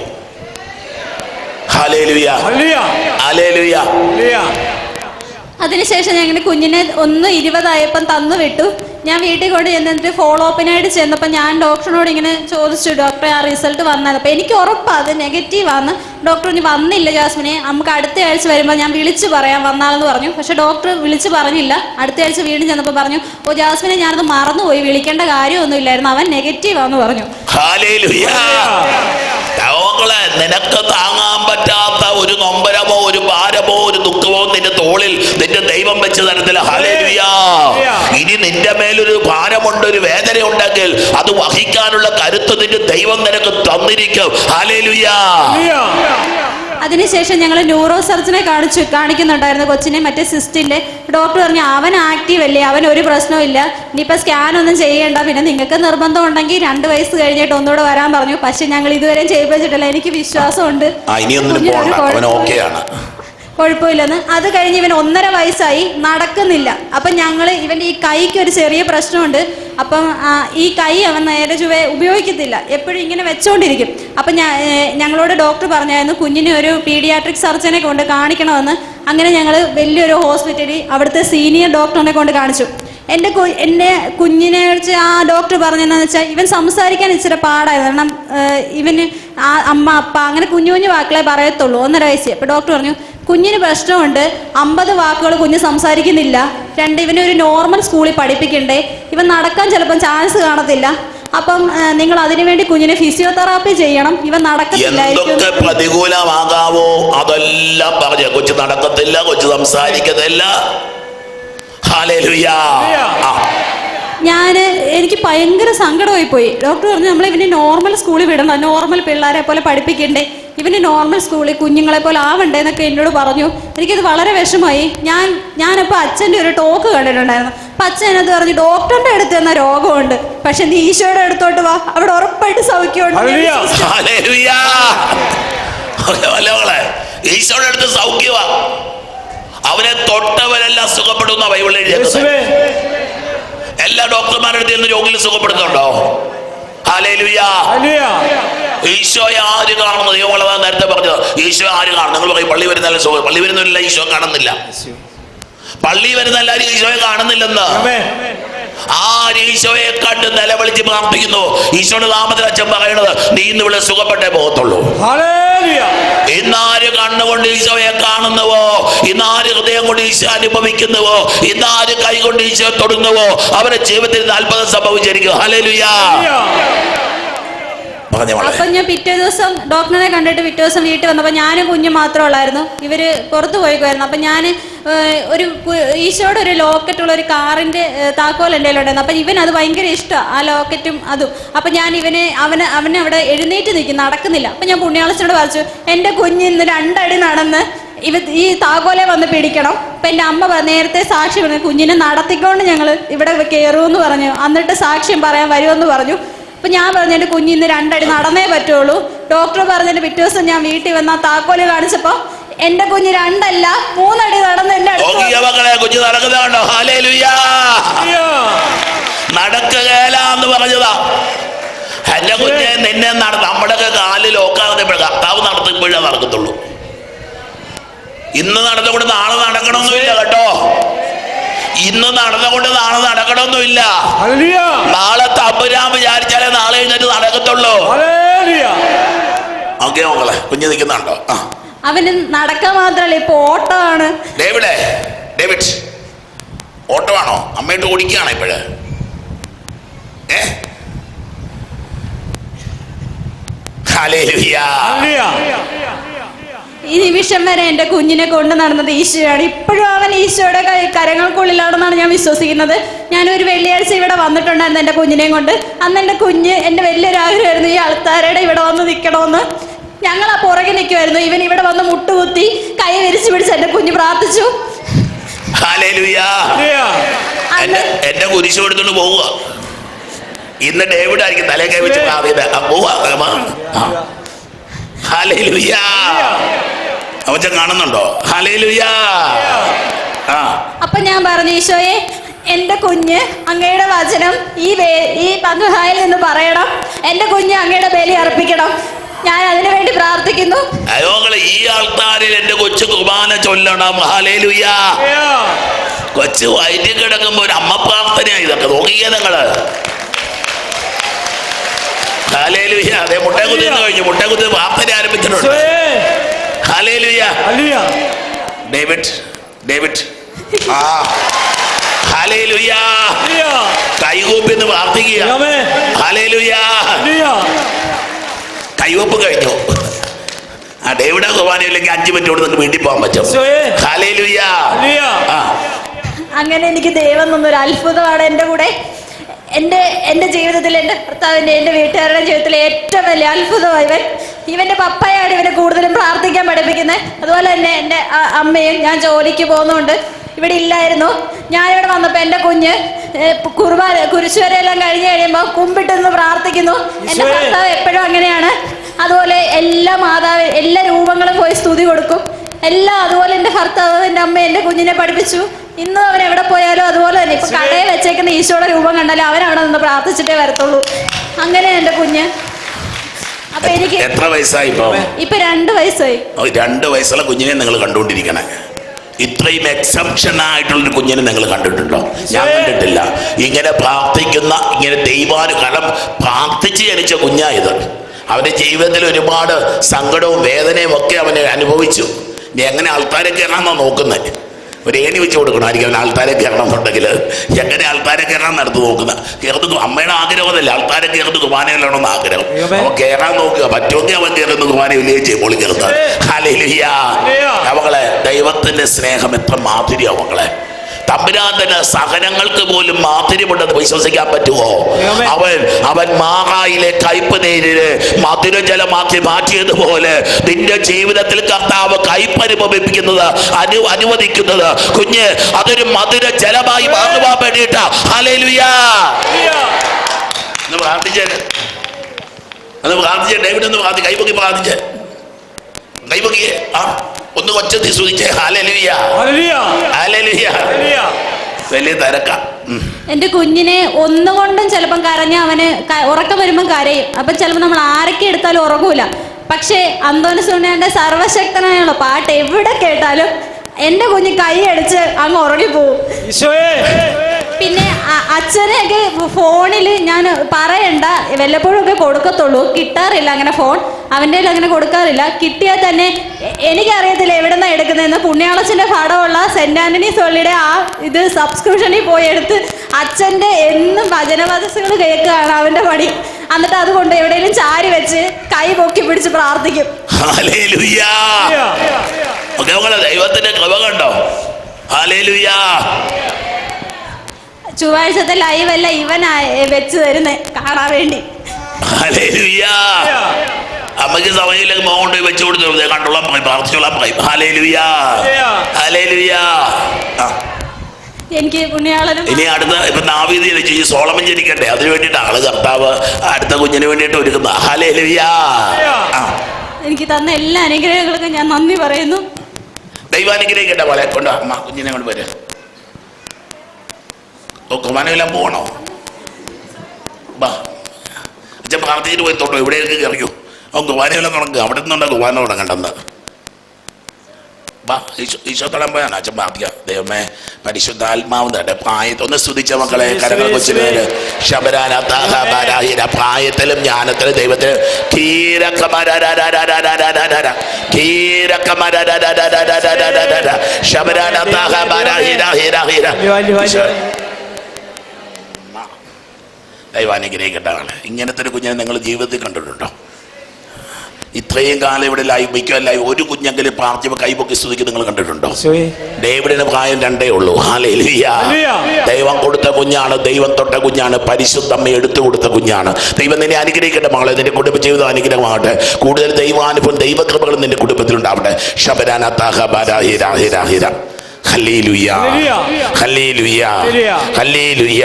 അതിനുശേഷം ഞങ്ങളുടെ കുഞ്ഞിനെ ഒന്ന് ഇരുപതായപ്പം തന്നു വിട്ടു. ഞാൻ വീട്ടിൽ കൊണ്ട് ചെന്നിട്ട് ഫോളോ അപ്പിനായിട്ട് ചെന്നപ്പോൾ ഞാൻ ഡോക്ടറിനോട് ഇങ്ങനെ ചോദിച്ചു ഡോക്ടറെ ആ റിസൾട്ട് വന്നത് അപ്പോൾ എനിക്ക് ഉറപ്പാണ് അത് നെഗറ്റീവാണ് ഡോക്ടർ ഇനി വന്നില്ല ജാസ്മിനെ. നമുക്ക് അടുത്ത ആഴ്ച വരുമ്പോൾ ഞാൻ വിളിച്ചു പറയാം വന്നാലെന്ന് പറഞ്ഞു. പക്ഷെ ഡോക്ടർ വിളിച്ചു പറഞ്ഞില്ല. അടുത്ത ആഴ്ച വീണ്ടും ചെന്നപ്പോൾ പറഞ്ഞു ഓ ജാസ്മിനെ ഞാനത് മറന്നുപോയി. വിളിക്കേണ്ട കാര്യമൊന്നുമില്ലായിരുന്നു അവൻ നെഗറ്റീവാന്ന് പറഞ്ഞു. നിനക്ക് താങ്ങാൻ പറ്റാത്ത ഒരു നൊമ്പരമോ ഒരു ഭാരമോ ഒരു ദുഃഖമോ നിന്റെ ദൈവം വെച്ച് തരത്തില്ല ഇനി നിന്റെ മേലൊരു ഭാരമുണ്ട് ഒരു വേദന ഉണ്ടെങ്കിൽ അത് വഹിക്കാനുള്ള കരുത്ത് നിന്റെ ദൈവം നിനക്ക് തന്നിരിക്കും. ഹാലേലുയ അതിനുശേഷം ഞങ്ങൾ ന്യൂറോ സർജനെ കാണിച്ചു കാണിക്കുന്നുണ്ടായിരുന്നു കൊച്ചിനെ മറ്റേ സിസ്റ്റിന്റെ ഡോക്ടർ പറഞ്ഞു അവൻ ആക്റ്റീവ് അല്ലേ? അവൻ ഒരു പ്രശ്നവും ഇല്ല. ഇനിയിപ്പോൾ സ്കാൻ ഒന്നും ചെയ്യേണ്ട. പിന്നെ നിങ്ങൾക്ക് നിർബന്ധം ഉണ്ടെങ്കിൽ രണ്ട് വയസ്സ് കഴിഞ്ഞിട്ട് ഒന്നുകൂടെ വരാൻ പറഞ്ഞു. പക്ഷെ ഞങ്ങൾ ഇതുവരെ ചെയ്യിപ്പിച്ചിട്ടില്ല. എനിക്ക് വിശ്വാസമുണ്ട്. കുഴപ്പമില്ലെന്ന്. അത് കഴിഞ്ഞ് ഇവൻ ഒന്നര വയസ്സായി നടക്കുന്നില്ല. അപ്പം ഞങ്ങൾ ഇവന്റെ ഈ കൈക്ക് ഒരു ചെറിയ പ്രശ്നമുണ്ട്. അപ്പം ഈ കൈ അവൻ നേരെ ചുവേ ഉപയോഗിക്കത്തില്ല. എപ്പോഴും ഇങ്ങനെ വെച്ചുകൊണ്ടിരിക്കും അപ്പം ഞാൻ ഞങ്ങളോട് ഡോക്ടർ പറഞ്ഞായിരുന്നു കുഞ്ഞിനെ ഒരു പീഡിയാട്രിക് സർജനെ കൊണ്ട് കാണിക്കണമെന്ന്. അങ്ങനെ ഞങ്ങൾ വലിയൊരു ഹോസ്പിറ്റലിൽ അവിടുത്തെ സീനിയർ ഡോക്ടറിനെ കൊണ്ട് കാണിച്ചു. എന്റെ കു എന്റെ കുഞ്ഞിനെ വെച്ച് ആ ഡോക്ടർ പറഞ്ഞതെന്ന് വെച്ചാൽ ഇവൻ സംസാരിക്കാൻ ഇച്ചിരി പാടായിരുന്നു. കാരണം ഇവന് ആ അമ്മ അപ്പ അങ്ങനെ കുഞ്ഞു കുഞ്ഞു വാക്കുകളെ പറയത്തുള്ളൂ. ഒന്നര വയസ്സേ അപ്പോൾ ഡോക്ടർ പറഞ്ഞു കുഞ്ഞിന് പ്രശ്നമുണ്ട്. അമ്പത് വാക്കുകൾ കുഞ്ഞ് സംസാരിക്കുന്നില്ല. രണ്ട് ഇവനെ ഒരു നോർമൽ സ്കൂളിൽ പഠിപ്പിക്കണ്ടേ. ഇവൻ നടക്കാൻ ചിലപ്പം ചാൻസ് കാണത്തില്ല. അപ്പം നിങ്ങൾ അതിനുവേണ്ടി കുഞ്ഞിനെ ഫിസിയോതെറാപ്പി ചെയ്യണം. ഇവൻ എന്തൊക്കെ പ്രതികൂലമാകാവോ? അതെല്ലാം പറഞ്ഞ. കൊച്ചു നടക്കത്തില്ല കൊച്ചു സംസാരിക്കത്തില്ല. ഞാൻ എനിക്ക് ഭയങ്കര സങ്കടമായി പോയി ഡോക്ടർ പറഞ്ഞു നമ്മൾ ഇവനെ നോർമൽ സ്കൂളിൽ വിടണം. നോർമൽ പിള്ളേരെ പോലെ പഠിപ്പിക്കണ്ടേ. ഇവന് നോർമൽ സ്കൂളിൽ കുഞ്ഞുങ്ങളെ പോലെ ആവണ്ടേ എന്നൊക്കെ എന്നോട് പറഞ്ഞു എനിക്കത് വളരെ വിഷമായി ഞാൻ ഞാനപ്പോൾ അച്ഛന്റെ ഒരു ടോക്ക് കണ്ടിട്ടുണ്ടായിരുന്നു അപ്പം അച്ഛൻ എന്നത് പറഞ്ഞു ഡോക്ടറിന്റെ അടുത്ത് എന്ന രോഗമുണ്ട് പക്ഷെ നീ ഈശോയുടെ അടുത്തോട്ട് വാ അവിടെ ഉറപ്പായിട്ട് സൗഖ്യമുണ്ട് ഈശോയുടെ അടുത്ത് സൗഖ്യവാ അവനെ തൊട്ടവരെല്ലാം സുഖപ്പെടുന്ന ബൈബിളിൽ എഴുതിയത് എല്ലാ ഡോക്ടർമാരുടെ അടുത്ത് രോഗികൾ സുഖപ്പെടുന്നുണ്ടോ ഹാലേലുയ ഈശോയെ ആര് കാണുന്നു ദൈവങ്ങളെ നേരത്തെ പറഞ്ഞത്. ഈശോ ആര് കാണും? നിങ്ങൾ പറയും പള്ളി വരുന്നല്ല സുഖം? പള്ളി വരുന്നില്ല ഈശോ കാണുന്നില്ല. പള്ളി വരുന്ന എല്ലാവരും ഈശോയെ കാണുന്നില്ലെന്ന്. ആ ആര് ഈശോയെ കണ്ട് നിലവിളിച്ച് പ്രാർത്ഥിക്കുന്നു? ഈശോയുടെ നാമത്തിൽ അച്ഛൻ പറയണത് നീ ഇന്ന് ഇവിടെ സുഖപ്പെട്ടേ പോകത്തുള്ളൂ. ഇന്നാര് കണ്ണുകൊണ്ട് ഈശോയെ കാണുന്നുവോ? ഇന്നാര് ഹൃദയം കൊണ്ട് ഈശോ അനുഭവിക്കുന്നുവോ? ഇന്നാര് കൈ കൊണ്ട് ഈശോ തൊടുന്നുവോ? അവരുടെ ജീവിതത്തിൽ അത്ഭുതം സംഭവിച്ചിരിക്കും ഹലേലുയാ. ലുയാ അപ്പൊ ഞാൻ പിറ്റേ ദിവസം ഡോക്ടറിനെ കണ്ടിട്ട് പിറ്റേ ദിവസം വീട്ടിൽ വന്നപ്പോൾ ഞാനും കുഞ്ഞു മാത്രമേ ഉള്ളായിരുന്നു. ഇവർ പുറത്തു പോയിക്കുമായിരുന്നു അപ്പൊ ഞാൻ ഒരു ഈശോയുടെ ഒരു ലോക്കറ്റുള്ള ഒരു കാറിന്റെ താക്കോൽ എന്റെ ഉണ്ടായിരുന്നു അപ്പൊ ഇവൻ അത് ഭയങ്കര ഇഷ്ടമാണ് ആ ലോക്കറ്റും അതും. അപ്പൊ ഞാൻ ഇവനെ അവന് അവനെ അവിടെ എഴുന്നേറ്റ് നിൽക്കും നടക്കുന്നില്ല. അപ്പൊ ഞാൻ പുണ്യാളച്ചനോട് പറഞ്ഞു എന്റെ കുഞ്ഞ് ഇന്ന് രണ്ടടി നടന്ന് ഇവ ഈ താക്കോലെ വന്ന് പിടിക്കണം. അപ്പൊ എന്റെ അമ്മ നേരത്തെ സാക്ഷി പറഞ്ഞു കുഞ്ഞിനെ നടത്തിക്കൊണ്ട് ഞങ്ങൾ ഇവിടെ കയറുമെന്ന് പറഞ്ഞു. എന്നിട്ട് സാക്ഷ്യം പറയാൻ വരുമെന്ന് പറഞ്ഞു. അപ്പൊ ഞാൻ പറഞ്ഞു എന്റെ കുഞ്ഞ് ഇന്ന് രണ്ടടി നടന്നേ പറ്റുള്ളൂ. ഡോക്ടർ പറഞ്ഞിട്ട് പിറ്റേ ദിവസം ഞാൻ വീട്ടിൽ വന്ന താക്കോൽ കാണിച്ചപ്പോ എന്റെ കുഞ്ഞ് രണ്ടല്ല മൂന്നടി നടന്ന് എന്റെ മക്കളെ കുഞ്ഞു നടക്കുന്നുണ്ടോ നടക്കുകയില്ല എന്ന് പറഞ്ഞതാ. എന്റെ കുഞ്ഞെ നിന്നെ നട നമ്മുടെയൊക്കെ കാലിൽ ഓക്കാകുന്നപ്പോഴേ കർത്താവ് നടത്തുമ്പോഴേ നടക്കത്തുള്ളൂ. ഇന്ന് നടന്നുകൊണ്ട് നാളെ നടക്കണമെന്നില്ല കേട്ടോ. ഇന്ന് നടന്നുകൊണ്ട് നാളെ നടക്കണമെന്നില്ല നാളെ തമ്പുരാൻ വിചാരിച്ചാലേ നാളെ എഴുന്നേറ്റ് നടക്കത്തുള്ളൂ. ഓക്കെ മക്കളെ കുഞ്ഞ് നിൽക്കുന്നുണ്ടോ? ആ. അവന് നടക്കാൻ മാത്രല്ല ഇപ്പൊ ഓട്ടമാണ്. ഡേവിഡേ ഡേവിഡ്. ഓട്ടമാണോ അമ്മയിട്ട് ഓടിക്കുകയാണോ ഇപ്പോഴ്? ഏ? ഹല്ലേലൂയ. ഈ നിമിഷം വരെ എന്റെ കുഞ്ഞിനെ കൊണ്ട് നടന്നത് ഈശോയാണ്. ഇപ്പോഴും അവൻ ഈശോയുടെ കരങ്ങൾക്കുള്ളിലാണെന്നാണ് ഞാൻ വിശ്വസിക്കുന്നത്. ഞാനൊരു വെള്ളിയാഴ്ച ഇവിടെ വന്നിട്ടുണ്ടായിരുന്നു എന്റെ കുഞ്ഞിനെയും കൊണ്ട്. അന്ന് എന്റെ കുഞ്ഞ് എന്റെ വലിയൊരു ആഗ്രഹമായിരുന്നു ഈ ആൾക്കാരുടെ ഇവിടെ വന്ന് നിൽക്കണമെന്ന്. ഞങ്ങൾ ആ പുറകെ നിൽക്കുമായിരുന്നു ഇവൻ ഇവിടെ വന്ന് മുട്ടുകുത്തി കൈ വിരിച്ചു പിടിച്ച് എന്റെ കുഞ്ഞ് പ്രാർത്ഥിച്ചു. എന്റെ കുരിശ് എടുത്തോണ്ട് പോവുക. ഇന്ന് ഡേവിഡ് ആയിരിക്കും തലേ കൈ വെച്ച് പ്രാർത്ഥിക്കുന്നത്. പോവാ. അവച്ച കാണുന്നുണ്ടോ? ആ. അപ്പൊ ഞാൻ പറഞ്ഞു ഈശോയെ എന്റെ കുഞ്ഞ് അങ്ങയുടെ വചനം ഈ ഈ പങ്കുഹായിൽ നിന്ന് പറയണം. എന്റെ കുഞ്ഞ് അങ്ങയുടെ ബലി അർപ്പിക്കണം. ഞാൻ അതിനു വേണ്ടി പ്രാർത്ഥിക്കുന്നു. ഈ ആൾക്കാരിൽ എന്റെ കൊച്ചു കുർബാന ചൊല്ലണം. ഹലേലുയ. കൊച്ചു വയറ്റിൽ കിടക്കുമ്പോ ഒരു അമ്മ പ്രാർത്ഥനയാണ് ഇതൊക്കെ. നോക്കിയ നിങ്ങൾ. അതെ മുട്ട കുത്തിന്ന് കഴിഞ്ഞു. മുട്ട കുത്തി ഡേവിഡ് ഡേവിഡ്. ആ. കൈകൂപ്പി എന്ന് പ്രാർത്ഥിക്കുക. ആമേൻ. ഹലേലുയ. ഹല്ലേലൂയ കൈവപ്പ് കഴിഞ്ഞു. ആ ഡേവിഡ കുർബാനയില്ലെങ്കിൽ അഞ്ചു മിനിറ്റ് നിങ്ങൾക്ക് വീട്ടിൽ പോകാൻ പറ്റും. അങ്ങനെ എനിക്ക് ദൈവം തന്നൊരു അത്ഭുതമാണ് എന്റെ കൂടെ. എന്റെ എന്റെ ജീവിതത്തിൽ എന്റെ ഭർത്താവിന്റെ എന്റെ വീട്ടുകാരുടെ ജീവിതത്തിലെ ഏറ്റവും വലിയ അത്ഭുതമായി ഇവൻ ഇവന്റെ പപ്പയാണ് ഇവനെ കൂടുതലും പ്രാർത്ഥിക്കാൻ പഠിപ്പിക്കുന്നത്. അതുപോലെ തന്നെ എന്റെ അമ്മയും ഞാൻ ജോലിക്ക് പോകുന്നുണ്ട് ഇവിടെ ഇല്ലായിരുന്നു. ഞാനിവിടെ വന്നപ്പോൾ എന്റെ കുഞ്ഞ് കുറുവാ കുർബാന കുരിശുവരെല്ലാം കഴിഞ്ഞ് കഴിയുമ്പോൾ കുമ്പിട്ടെന്ന് പ്രാർത്ഥിക്കുന്നു. എന്റെ. ഭർത്താവ് എപ്പോഴും അങ്ങനെയാണ്. അതുപോലെ എല്ലാ മാതാവ് എല്ലാ രൂപങ്ങളും പോയി സ്തുതി കൊടുക്കും. എല്ലാം അതുപോലെ എന്റെ ഭർത്താവ് എന്റെ അമ്മ എന്റെ കുഞ്ഞിനെ പഠിപ്പിച്ചു. ഇന്നും അവൻ എവിടെ പോയാലും അതുപോലെ തന്നെ. ഇപ്പൊ കടയിൽ വെച്ചേക്കുന്ന ഈശോയുടെ രൂപം കണ്ടാലും അവൻ അവിടെ നിന്ന് പ്രാർത്ഥിച്ചിട്ടേ വരത്തുള്ളൂ. അങ്ങനെ എന്റെ കുഞ്ഞ്. അപ്പൊ എനിക്ക് എത്ര വയസ്സായി ഇപ്പൊ ഇപ്പൊ രണ്ട് വയസ്സായി. രണ്ട് വയസ്സുള്ള കുഞ്ഞിനെ നിങ്ങൾ കണ്ടുകൊണ്ടിരിക്കണേ. ഇത്രയും എക്സെപ്ഷൻ ആയിട്ടുള്ളൊരു കുഞ്ഞിനെ നിങ്ങൾ കണ്ടിട്ടുണ്ടോ? ഞാൻ കണ്ടിട്ടില്ല. ഇങ്ങനെ പ്രാർത്ഥിക്കുന്ന ഇങ്ങനെ ദൈവാനുകലം പ്രാർത്ഥിച്ച് ജനിച്ച കുഞ്ഞായത്. അവന്റെ ജീവിതത്തിൽ ഒരുപാട് സങ്കടവും വേദനയും ഒക്കെ അവനെ അനുഭവിച്ചു. എങ്ങനെ ആൾക്കാരെ കയറാന്നാ നോക്കുന്നത് ഒരു ഏണി വെച്ച് കൊടുക്കണമായിരിക്കും അവൻ ആൾക്കാരെ കയറണം എന്നുണ്ടെങ്കിൽ എങ്ങനെ ആൾക്കാരെ കയറാൻ നടത്തു നോക്കുന്നത് കയറുന്ന അമ്മയുടെ ആഗ്രഹമല്ല ആൾക്കാരെ കയറുന്നത് കുർബാനയിലാണെന്ന് ആഗ്രഹം. അവൻ കയറാൻ നോക്കുക. പറ്റുമെങ്കിൽ അവൻ കയറുന്ന കുർബാന ചെയ്യും കയറുന്നത്. അവങ്ങളെ ദൈവത്തിന്റെ സ്നേഹം എത്ര മാധുര്യം അവളെ. തമ്പുരാന്തന് സഹനങ്ങൾക്ക് പോലും മാധുര്യമുണ്ടെന്ന് വിശ്വസിക്കാൻ പറ്റുമോ. അവൻ അവൻ മാറായിലെ കയ്പ് നേരിന് മധുരജലമാക്കി മാറ്റിയതുപോലെ നിന്റെ ജീവിതത്തിൽ കർത്താവ് കയ്പ് അനുഭവിപ്പിക്കുന്നത് അനു അനുവദിക്കുന്നത്. കുഞ്ഞ് അതൊരു മധുര ജലമായി മാറുവാൻ വേണ്ടിയിട്ടാ. ഹല്ലേലൂയാ. ഒന്ന് പ്രാർത്ഥിച്ചേ. പ്രാർത്ഥിച്ചേ. ഡേവിഡ് ഒന്ന് പ്രാർത്ഥി കൈപൊക്കി പ്രാർത്ഥിച്ചേ. കൈപൊക്കിയേ. ആ. ഒന്ന് കൊച്ചത്തി സൂചിച്ചേ. വലിയ തരക്ക. എന്റെ എന്റെ കുഞ്ഞിനെ ഒന്നുകൊണ്ടും ചിലപ്പം കരഞ്ഞ അവന് ഉറക്കം വരുമ്പം കരയും. അപ്പൊ ചിലപ്പോൾ നമ്മൾ ആരൊക്കെ എടുത്താലും ഉറങ്ങൂല. പക്ഷേ അന്തോണി സുനയുടെ സർവശക്തനായുള്ള പാട്ട് എവിടെ കേട്ടാലും എന്റെ കുഞ്ഞ് കൈ അടിച്ച് അങ്ങ് ഉറങ്ങിപ്പോവും. പിന്നെ അച്ഛനെയൊക്കെ ഫോണിൽ ഞാൻ പറയണ്ട വല്ലപ്പോഴും ഒക്കെ കൊടുക്കത്തുള്ളൂ. കിട്ടാറില്ല അങ്ങനെ ഫോൺ. അവന്റെ അങ്ങനെ കൊടുക്കാറില്ല. കിട്ടിയാൽ തന്നെ എനിക്കറിയത്തില്ല എവിടെ നിന്നാണ് എടുക്കുന്നതെന്ന്. പുണ്യാളച്ചന്റെ പടമുള്ള സെന്റ് ആന്റണി സോളിയുടെ ആ ഇത് സബ്സ്ക്രിപ്ഷനിൽ പോയി എടുത്ത് അച്ഛന്റെ എന്നും വചനവദസ്സുകൾ കേൾക്കുകയാണ് അവന്റെ പണി. എന്നിട്ട് അതുകൊണ്ട് എവിടെയെങ്കിലും ചാരി വെച്ച് കൈ പൊക്കി പിടിച്ച് പ്രാർത്ഥിക്കും. ദൈവത്തിന്റെ കൃപ കണ്ടോ? ഹല്ലേലൂയാ ചൊവ്വാഴ്ചത്തെ ലൈവ് അല്ല ഇവൻ വെച്ച് തരുന്നേ. കാണാൻ വേണ്ടി. അമ്മയ്ക്ക് സമയമില്ലെങ്കിൽ മോൻ കൊണ്ട് വെച്ചു കൊടുത്തു. കണ്ടോളാം പറയും പ്രാർത്ഥിച്ചോളാം പറയും ഹല്ലേലൂയാ. ആ. എനിക്ക് പുണ്യാളനും ഇനി അടുത്ത ഇപ്പൊ നാവീതി ഈ സോളമൻ ജനിക്കട്ടെ അതിനു വേണ്ടിയിട്ട് ആൾ കർത്താവ് അടുത്ത കുഞ്ഞിന് വേണ്ടിയിട്ട് ഒരുക്കുന്ന ഹാലേ ലുയാ എനിക്ക് തന്ന എല്ലാ അനുഗ്രഹങ്ങൾക്കും ഞാൻ നന്ദി പറയുന്നു. ദൈവാനുഗ്രഹിക്കട്ടെ പോലെ കൊണ്ട് അമ്മ കുഞ്ഞിനെ കൊണ്ട് വരെ. കുർബാനയെല്ലാം പോകണോ അച്ഛൻ പ്രാർത്ഥിച്ചിട്ട് പോയി തൊട്ടോ എവിടെയൊക്കെ കയറിയോ അവൻ കുവാനെല്ലാം തുടങ്ങുക അവിടെ നിന്നുണ്ടോ കുർബാന തുടങ്ങണ്ടെന്ന് ബാ ഈശോ ഈശോ തൊടുമ്പോഴാണ് അച്ഛൻ പ്രാർത്ഥിക്കുക ദൈവമേ പരിശുദ്ധാത്മാവ് തന്നെ പ്രായത്തെ ഒന്ന് സ്തുതിച്ച മക്കളെ. കരങ്ങൾ കൊച്ചുപേര് ശബരാനാഥ പ്രായത്തിലും ജ്ഞാനത്തിലും ദൈവത്തിന് ശബരാനാഥ ദൈവം അനുഗ്രഹിക്കട്ടെ ഇങ്ങനത്തെ ഒരു കുഞ്ഞിനെ നിങ്ങൾ ജീവിതത്തിൽ കണ്ടിട്ടുണ്ടോ? ഇത്രയും കാലം ഇവിടെ ലൈവ് മിക്കല്ലായി ഒരു കുഞ്ഞെങ്കിലും പാർത്ഥിവ കൈപൊക്കി സ്തുതിക്ക് നിങ്ങൾ കണ്ടിട്ടുണ്ടോ? ഡേവിഡിന് പ്രായം രണ്ടേ ഉള്ളൂ. ദൈവം കൊടുത്ത കുഞ്ഞാണ് ദൈവം തൊട്ട കുഞ്ഞാണ് പരിശുദ്ധമ്മ എടുത്തു കൊടുത്ത കുഞ്ഞാണ്. ദൈവം നിന്നെ അനുഗ്രഹിക്കട്ടെ മകളെ നിന്റെ കുടുംബ ജീവിതം അനുഗ്രഹമാകട്ടെ. കൂടുതൽ ദൈവാനുഭവം ദൈവകൃപകളും നിന്റെ കുടുംബത്തിലുണ്ടാവട്ടെ. ശബരാന താഹ ബാരാഹിരാഹിരാഹിര ഹല്ലേലൂയ. ഹല്ലേലൂയ. ഹല്ലേലൂയ.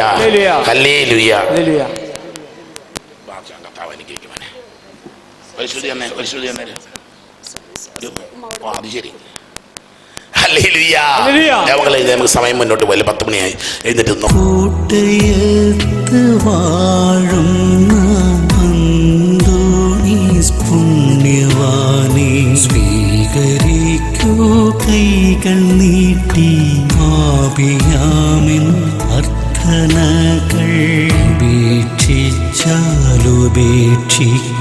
ഹല്ലേലൂയ. നമുക്ക് സമയം മുന്നോട്ട് പോലെ പത്ത് മണിയായി. എഴുന്നിട്ട് പുണ്യവാനേ സ്വീകരി നിന്നിലേക്കോ കൈകൾ നീട്ടി മാപിയാമിൻ അർത്ഥനകൾ ഉപേക്ഷിച്ചാലുപേക്ഷിക്കും